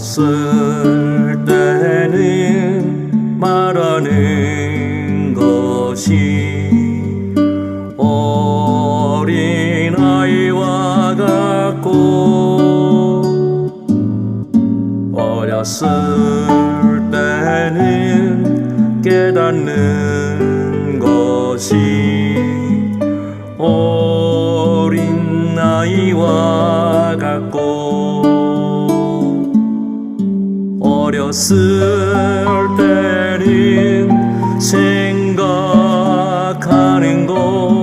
어렸을 때는 말하는 것이 어린 아이와 같고 어렸을 때는 깨닫는 것이 어렸을 때는 생각하는 것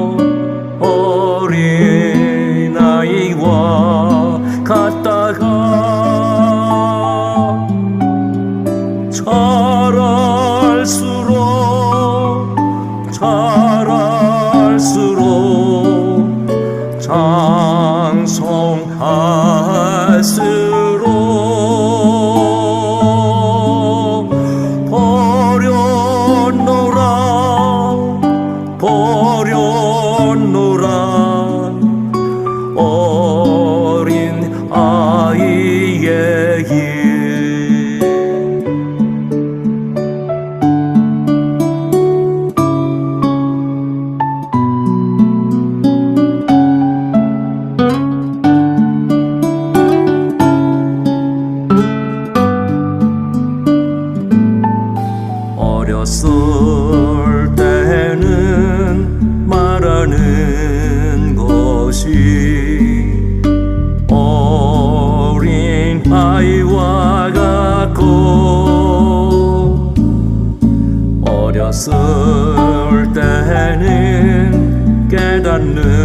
I knew.